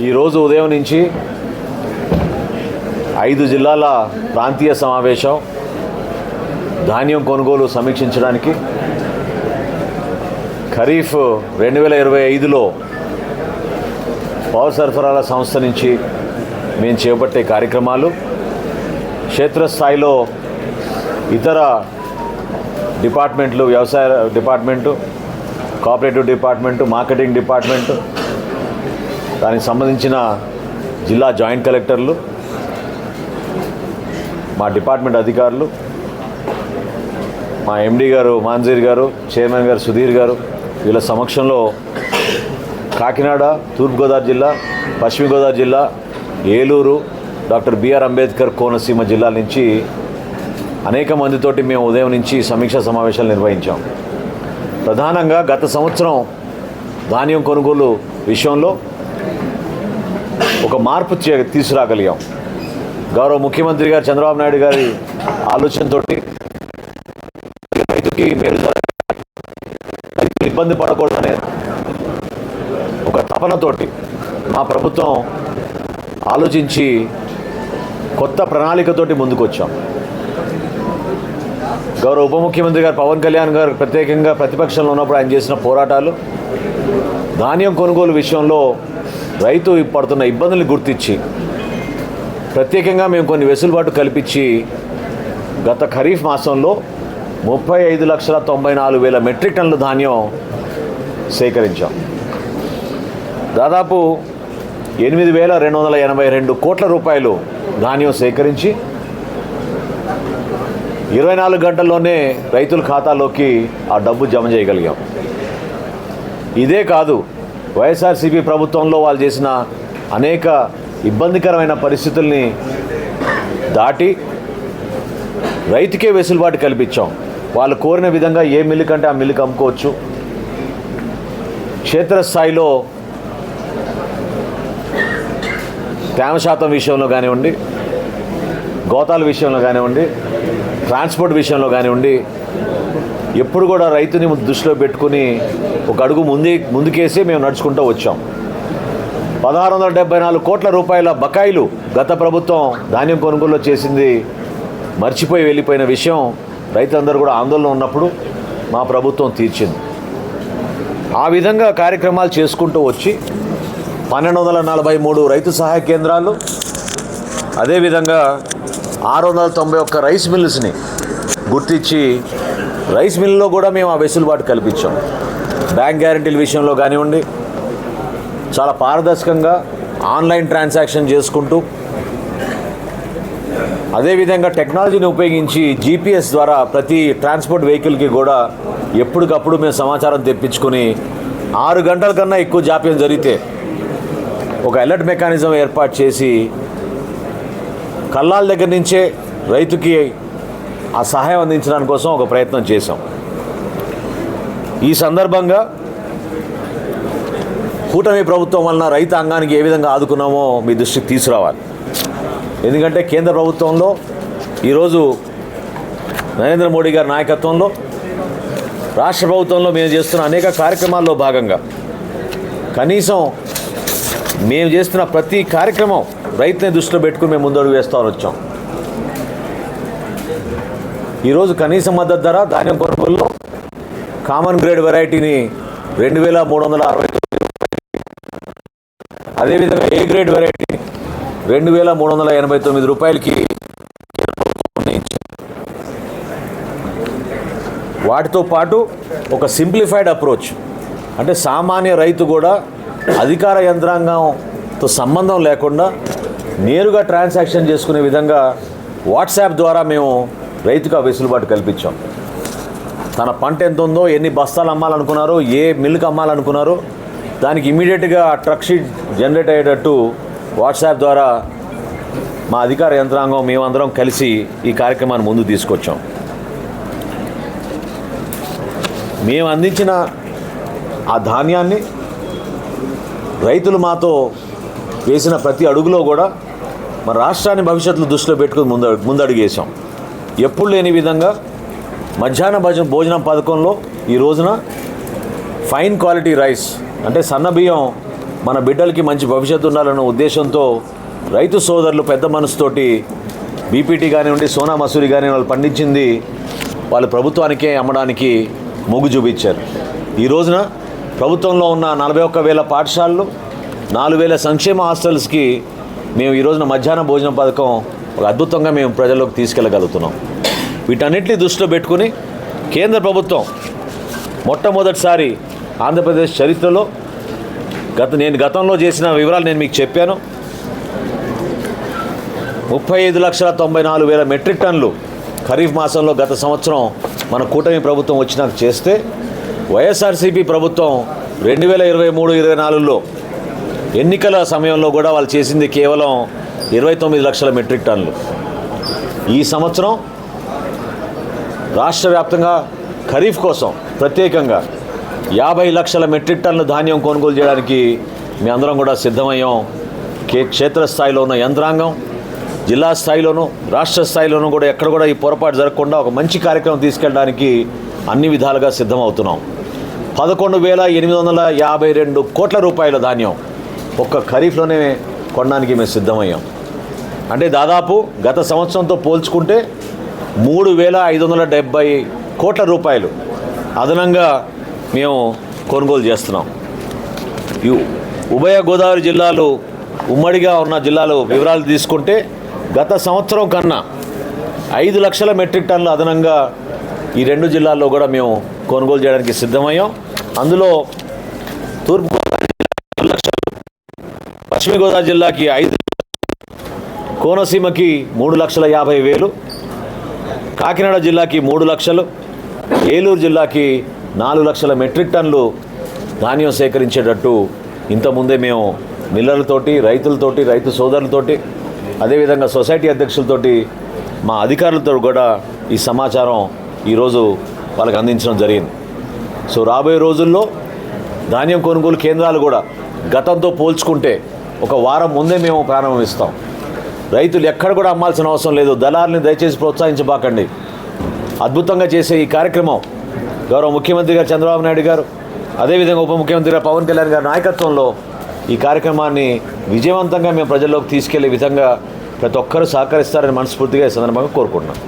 ఈరోజు ఉదయం నుంచి ఐదు జిల్లాల ప్రాంతీయ సమావేశం ధాన్యం కొనుగోలు సమీక్షించడానికి ఖరీఫ్ రెండు వేల ఇరవై ఐదులో పౌర సరఫరాల సంస్థ నుంచి మేము చేపట్టే కార్యక్రమాలు క్షేత్రస్థాయిలో ఇతర డిపార్ట్మెంట్లు వ్యవసాయ department cooperative department marketing department దానికి సంబంధించిన జిల్లా జాయింట్ కలెక్టర్లు మా డిపార్ట్మెంట్ అధికారులు మా ఎండి గారు మాన్జీర్ గారు చైర్మన్ గారు సుధీర్ గారు వీళ్ళ సమక్షంలో కాకినాడ తూర్పుగోదావరి జిల్లా పశ్చిమ గోదావరి జిల్లా ఏలూరు డాక్టర్ బిఆర్ అంబేద్కర్ కోనసీమ జిల్లాల నుంచి అనేక మందితోటి మేము ఉదయం నుంచి సమీక్షా సమావేశాలు నిర్వహించాం. ప్రధానంగా గత సంవత్సరం ధాన్యం కొనుగోలు విషయంలో ఒక మార్పు తీసుకురాగలిగాం. గౌరవ ముఖ్యమంత్రి గారు చంద్రబాబు నాయుడు గారి ఆలోచనతో రైతుకి మేలు రైతులు ఇబ్బంది పడకూడదనే ఒక తపనతోటి మా ప్రభుత్వం ఆలోచించి కొత్త ప్రణాళికతోటి ముందుకొచ్చాం. గౌరవ ఉప ముఖ్యమంత్రి గారు పవన్ కళ్యాణ్ గారు ప్రత్యేకంగా ప్రతిపక్షంలో ఉన్నప్పుడు ఆయన చేసిన పోరాటాలు ధాన్యం కొనుగోలు విషయంలో రైతు పడుతున్న ఇబ్బందులు గుర్తించి ప్రత్యేకంగా మేము కొన్ని వెసులుబాటు కల్పించి గత ఖరీఫ్ మాసంలో ముప్పై ఐదు లక్షల తొంభై నాలుగు వేల మెట్రిక్ టన్నుల ధాన్యం సేకరించాం. దాదాపు ఎనిమిది వేల రెండు వందల ఎనభై రెండు కోట్ల రూపాయలు ధాన్యం సేకరించి ఇరవై నాలుగు గంటల్లోనే రైతుల ఖాతాలోకి ఆ డబ్బు జమ చేయగలిగాం. ఇదే కాదు వైఎస్ఆర్సీపీ ప్రభుత్వంలో వాళ్ళు చేసిన అనేక ఇబ్బందికరమైన పరిస్థితుల్ని దాటి రైతుకే వెసులుబాటు కల్పించాం. వాళ్ళు కోరిన విధంగా ఏ మిల్లు కంటే ఆ మిల్లుకి అమ్ముకోవచ్చు. క్షేత్రస్థాయిలో తేమ శాతం విషయంలో కానివ్వండి గోతాల విషయంలో కానివ్వండి ట్రాన్స్పోర్ట్ విషయంలో కానివ్వండి ఎప్పుడు కూడా రైతుని దృష్టిలో పెట్టుకుని ఒక అడుగు ముందే ముందుకేసి మేము నడుచుకుంటూ వచ్చాం. పదహారు వందల డెబ్బై నాలుగు కోట్ల రూపాయల బకాయిలు గత ప్రభుత్వం ధాన్యం కొనుగోలు చేసింది. మర్చిపోయి వెళ్ళిపోయిన విషయం రైతులందరూ కూడా ఆందోళన ఉన్నప్పుడు మా ప్రభుత్వం తీర్చింది. ఆ విధంగా కార్యక్రమాలు చేసుకుంటూ వచ్చి పన్నెండు వందల నలభై మూడు రైతు సహాయ కేంద్రాలు అదేవిధంగా ఆరు వందల తొంభై ఒక్క రైస్ మిల్స్ని గుర్తించి రైస్ మిల్లో కూడా మేము ఆ వెసులుబాటు కల్పించాం. బ్యాంక్ గ్యారంటీల విషయంలో కానివ్వండి చాలా పారదర్శకంగా ఆన్లైన్ ట్రాన్సాక్షన్ చేసుకుంటూ అదేవిధంగా టెక్నాలజీని ఉపయోగించి జీపీఎస్ ద్వారా ప్రతి ట్రాన్స్పోర్ట్ వెహికల్కి కూడా ఎప్పటికప్పుడు మేము సమాచారం తెప్పించుకొని ఆరు గంటల కన్నా ఎక్కువ జాప్యం జరిగితే ఒక అలర్ట్ మెకానిజం ఏర్పాటు చేసి కల్లాల దగ్గర నుంచే రైతుకి ఆ సహాయం అందించడానికి కోసం ఒక ప్రయత్నం చేశాం. ఈ సందర్భంగా కూటమి ప్రభుత్వం వలన రైతాంగానికి ఏ విధంగా ఆదుకున్నామో మీ దృష్టికి తీసుకురావాలి. ఎందుకంటే కేంద్ర ప్రభుత్వంలో ఈరోజు నరేంద్ర మోడీ గారి నాయకత్వంలో రాష్ట్ర ప్రభుత్వంలో మేము చేస్తున్న అనేక కార్యక్రమాల్లో భాగంగా కనీసం మేము చేస్తున్న ప్రతి కార్యక్రమం రైతుని దృష్టిలో పెట్టుకుని మేము ముందడుగు వేస్తామని వచ్చాం. ఈరోజు కనీస మద్దతు ధర ధాన్యం కొనుగోలులో కామన్ గ్రేడ్ వెరైటీని రెండు వేల మూడు వందల అరవై తొమ్మిది అదేవిధంగా ఏ గ్రేడ్ వెరైటీ రెండు వేల మూడు వందల ఎనభై తొమ్మిది రూపాయలకి వాటితో పాటు ఒక సింప్లిఫైడ్ అప్రోచ్ అంటే సామాన్య రైతు కూడా అధికార యంత్రాంగంతో సంబంధం లేకుండా నేరుగా ట్రాన్సాక్షన్ చేసుకునే విధంగా వాట్సాప్ ద్వారా మేము రైతుకు ఆ వెసులుబాటు కల్పించాం. తన పంట ఎంత ఉందో ఎన్ని బస్తాలు అమ్మాలనుకున్నారో ఏ మిల్క్ అమ్మాలనుకున్నారో దానికి ఇమీడియట్గా ట్రక్ షీట్ జనరేట్ అయ్యేటట్టు వాట్సాప్ ద్వారా మా అధికార యంత్రాంగం మేమందరం కలిసి ఈ కార్యక్రమాన్ని ముందు తీసుకొచ్చాం. మేము అందించిన ఆ ధాన్యాన్ని రైతులు మాతో వేసిన ప్రతి అడుగులో కూడా మన రాష్ట్రాన్ని భవిష్యత్తులో దృష్టిలో పెట్టుకుని ముందు ముందడుగు వేసాం ఎప్పుడు లేని విధంగా మధ్యాహ్న భోజన భోజనం పథకంలో ఈ రోజున ఫైన్ క్వాలిటీ రైస్ అంటే సన్న బియ్యం మన బిడ్డలకి మంచి భవిష్యత్తు ఉండాలన్న ఉద్దేశంతో రైతు సోదరులు పెద్ద మనసుతోటి బీపీటీ కానివ్వండి సోనా మసూరి కానీ వాళ్ళు పండించింది వాళ్ళు ప్రభుత్వానికే అమ్మడానికి మొగ్గు చూపించారు. ఈ రోజున ప్రభుత్వంలో ఉన్న నలభై ఒక్క వేల పాఠశాలలు నాలుగు వేల సంక్షేమ హాస్టల్స్కి మేము ఈ రోజున మధ్యాహ్న భోజన పథకం ఒక అద్భుతంగా మేము ప్రజల్లోకి తీసుకెళ్ళగలుగుతున్నాం. వీటన్నిటిని దృష్టిలో పెట్టుకుని కేంద్ర ప్రభుత్వం మొట్టమొదటిసారి ఆంధ్రప్రదేశ్ చరిత్రలో గత నేను గతంలో చేసిన వివరాలు నేను మీకు చెప్పాను. ముప్పై ఐదు లక్షల తొంభై నాలుగు వేల మెట్రిక్ టన్నులు ఖరీఫ్ మాసంలో గత సంవత్సరం మన కూటమి ప్రభుత్వం వచ్చినాక చేస్తే వైఎస్ఆర్సీపీ ప్రభుత్వం రెండు వేల ఇరవై మూడు ఇరవై నాలుగులో ఎన్నికల సమయంలో కూడా వాళ్ళు చేసింది కేవలం ఇరవై తొమ్మిది లక్షల మెట్రిక్ టన్లు ఈ సంవత్సరం రాష్ట్ర వ్యాప్తంగా ఖరీఫ్ కోసం ప్రత్యేకంగా యాభై లక్షల మెట్రిక్ టన్నుల ధాన్యం కొనుగోలు చేయడానికి మీ అందరం కూడా సిద్ధమయ్యాం. కే క్షేత్రస్థాయిలో ఉన్న యంత్రాంగం జిల్లా స్థాయిలోనూ రాష్ట్ర స్థాయిలోనూ కూడా ఎక్కడ కూడా ఈ పొరపాటు జరగకుండా ఒక మంచి కార్యక్రమం తీసుకెళ్ళడానికి అన్ని విధాలుగా సిద్ధమవుతున్నాం. పదకొండు వేల ఎనిమిది వందల యాభై రెండు కోట్ల రూపాయల ధాన్యం ఒక్క ఖరీఫ్లోనే కొనడానికి మేము సిద్ధమయ్యాం. అంటే దాదాపు గత సంవత్సరంతో పోల్చుకుంటే మూడు వేల ఐదు వందల డెబ్బై కోట్ల రూపాయలు అదనంగా మేము కొనుగోలు చేస్తున్నాం. ఈ ఉభయ గోదావరి జిల్లాలు ఉమ్మడిగా ఉన్న జిల్లాలు వివరాలు తీసుకుంటే గత సంవత్సరం కన్నా ఐదు లక్షల మెట్రిక్ టన్నులు అదనంగా ఈ రెండు జిల్లాల్లో కూడా మేము కొనుగోలు చేయడానికి సిద్ధమయ్యాం. అందులో తూర్పుగోదావరి జిల్లాకి లక్షలు పశ్చిమ గోదావరి జిల్లాకి ఐదు కోనసీమకి మూడు లక్షల యాభై వేలు కాకినాడ జిల్లాకి మూడు లక్షలు ఏలూరు జిల్లాకి నాలుగు లక్షల మెట్రిక్ టన్నులు ధాన్యం సేకరించేటట్టు ఇంతకుముందే మేము మిల్లర్లతోటి రైతులతోటి రైతు సోదరులతోటి అదేవిధంగా సొసైటీ అధ్యక్షులతోటి మా అధికారులతో కూడా ఈ సమాచారం ఈరోజు వాళ్ళకి అందించడం జరిగింది. సో రాబోయే రోజుల్లో ధాన్యం కొనుగోలు కేంద్రాలు కూడా గతంతో పోల్చుకుంటే ఒక వారం ముందే మేము ప్రారంభిస్తాం. రైతులు ఎక్కడ కూడా అమ్మాల్సిన అవసరం లేదు. దళాలని దయచేసి ప్రోత్సహించబాకండి. అద్భుతంగా చేసే ఈ కార్యక్రమం గౌరవ ముఖ్యమంత్రి గారు చంద్రబాబు నాయుడు గారు అదేవిధంగా ఉప ముఖ్యమంత్రి గారు పవన్ కళ్యాణ్ గారి నాయకత్వంలో ఈ కార్యక్రమాన్ని విజయవంతంగా మేము ప్రజల్లోకి తీసుకెళ్ళే విధంగా ప్రతి ఒక్కరూ సహకరిస్తారని మనస్ఫూర్తిగా ఈ సందర్భంగా కోరుకుంటున్నాం.